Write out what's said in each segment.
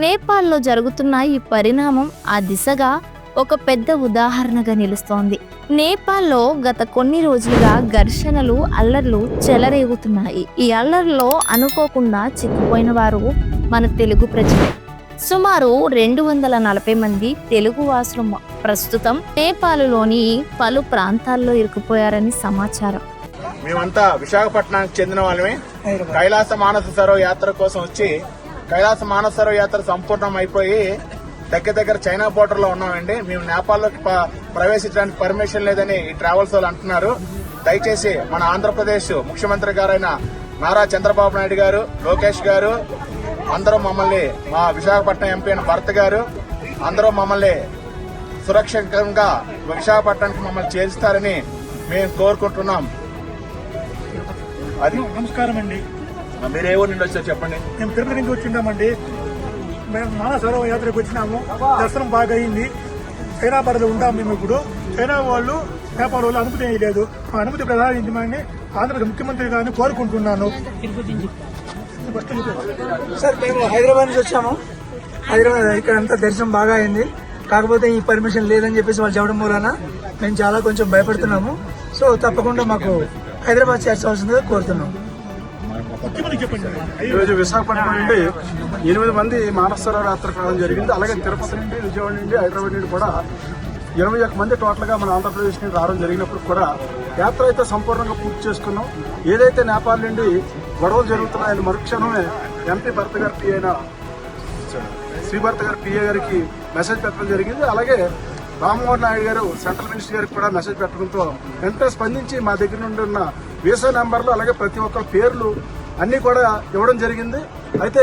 నేపాల్లో జరుగుతున్న ఈ పరిణామం ఆ దిశగా ఒక పెద్ద ఉదాహరణగా నిలుస్తోంది. నేపాల్లో గత కొన్ని రోజులుగా ఘర్షణలు అల్లర్లు చెలరేగుతున్నాయి. ఈ అల్లర్లో అనుకోకుండా చిక్కుపోయిన వారు మన తెలుగు ప్రజలే. సుమారు రెండు వందల నలభై మంది తెలుగు వాసులు ప్రస్తుతం నేపాలులోని పలు ప్రాంతాల్లో ఇరుక్కుపోయారని సమాచారం. మేమంతా విశాఖపట్నానికి చెందిన వాళ్ళమే. కైలాస మానస సరోవర్ యాత్ర కోసం వచ్చి కైలాస మానస యాత్ర సంపూర్ణం అయిపోయి దగ్గర దగ్గర చైనా బోర్డర్లో ఉన్నామండి. మేము నేపాల్లోకి ప్రవేశించడానికి పర్మిషన్ లేదని ఈ ట్రావెల్స్ వాళ్ళు అంటున్నారు. దయచేసి మన ఆంధ్రప్రదేశ్ ముఖ్యమంత్రి గారైన నారా చంద్రబాబు నాయుడు గారు లోకేష్ గారు అందరూ మమ్మల్ని మా విశాఖపట్నం ఎంపీ అయిన భరత్ గారు అందరూ మమ్మల్ని సురక్షితంగా విశాఖపట్నానికి మమ్మల్ని చేరుస్తారని మేము కోరుకుంటున్నాం. అది నమస్కారం అండి మీరు ఏ ఊరు నుండి వచ్చారు చెప్పండి. మేము తిరుపతి నుంచి వచ్చిందామండి మేము మానసరోవ యాత్రకు వచ్చినాము. దర్శనం బాగా అయింది. చైనా పరిధిలో ఉంటాం మేము ఇప్పుడు. చైనా వాళ్ళు నేపాల్ వాళ్ళు అనుమతి లేదు ఆ అనుమతి ప్రధానించమని ఆంధ్రప్రదేశ్ ముఖ్యమంత్రి గారిని కోరుకుంటున్నాను. సార్ మేము హైదరాబాద్ నుంచి వచ్చాము. హైదరాబాద్ ఇక్కడ అంతా దర్శనం బాగా అయింది. కాకపోతే ఈ పర్మిషన్ లేదని చెప్పేసి వాళ్ళు చెప్పడం మూలన మేము చాలా కొంచెం భయపడుతున్నాము. సో తప్పకుండా మాకు హైదరాబాద్ చేర్చవలసిందిగా కోరుతున్నాం. ఈరోజు విశాఖపట్నం నుండి ఎనిమిది మంది మానసర యాత్ర కావడం జరిగింది. అలాగే తిరుపతి నుండి విజయవాడ నుండి హైదరాబాద్ నుండి కూడా ఇరవై ఒక్క మంది టోటల్గా మన ఆంధ్రప్రదేశ్ నుండి రావడం జరిగినప్పుడు కూడా యాత్ర అయితే సంపూర్ణంగా పూర్తి చేసుకున్నాం. ఏదైతే నేపాల్ నుండి గొడవలు జరుగుతున్నాయని మరుక్షణమే ఎంపీ భర్త గారి పి అయిన శ్రీభర్త గారి పిఏ గారికి మెసేజ్ పెట్టడం జరిగింది. అలాగే రామ్మోహన్ నాయుడు గారు సెంట్రల్ మినిస్టర్ గారికి కూడా మెసేజ్ పెట్టడంతో వెంటనే స్పందించి మా దగ్గర నుండి ఉన్న వీసా నెంబర్లు అలాగే ప్రతి ఒక్కరి పేర్లు అన్ని కూడా ఇవ్వడం జరిగింది. అయితే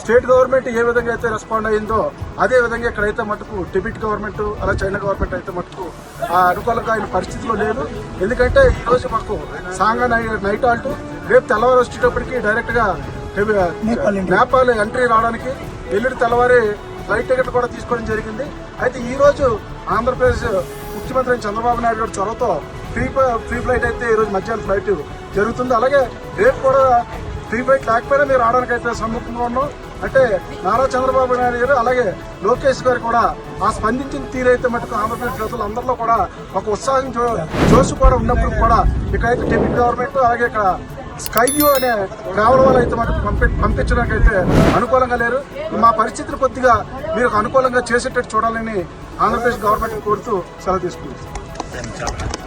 స్టేట్ గవర్నమెంట్ ఏ విధంగా అయితే రెస్పాండ్ అయిందో అదే విధంగా ఇక్కడైతే మటుకు టిబెట్ గవర్నమెంట్ అలా చైనా గవర్నమెంట్ అయితే మటుకు ఆ అనుకూలంగా అయిన పరిస్థితిలో లేదు. ఎందుకంటే ఈ రోజు మాకు సాంగా నైట్ ఆల్ట్ రేపు తెల్లవారు వచ్చేటప్పటికి డైరెక్ట్గా నేపాల్ ఎంట్రీ రావడానికి ఎల్లుడి తెల్లవారి ఫ్లైట్ టికెట్ కూడా తీసుకోవడం జరిగింది. అయితే ఈ రోజు ఆంధ్రప్రదేశ్ ముఖ్యమంత్రి చంద్రబాబు నాయుడు గారి చొరవతో ఫ్రీ ఫ్రీ ఫ్లైట్ అయితే ఈ రోజు మధ్యాహ్నం ఫ్లైట్ జరుగుతుంది. అలాగే రేపు కూడా త్రీ ఫ్లైట్ లేకపోయినా మీరు రావడానికి అయితే సమ్ముఖంగా ఉన్నాం. అంటే నారా చంద్రబాబు నాయుడు గారు అలాగే లోకేష్ గారు కూడా ఆ స్పందించిన తీరైతే మటుకు ఆంధ్రప్రదేశ్ రైతులు అందరిలో కూడా ఒక ఉత్సాహం జోసు కూడా ఉన్నప్పుడు కూడా ఇక్కడైతే డిప్యూటీ గవర్నమెంట్ అలాగే ఇక్కడ స్కై వ్యూ అనే ట్రావెల్ వాళ్ళు అయితే మనకు పంపి పంపించడానికి అయితే అనుకూలంగా లేరు. మా పరిస్థితులు కొద్దిగా మీరు అనుకూలంగా చేసేటట్టు చూడాలని ఆంధ్రప్రదేశ్ గవర్నమెంట్ కోరుతూ సెలవు తీసుకుంటుంది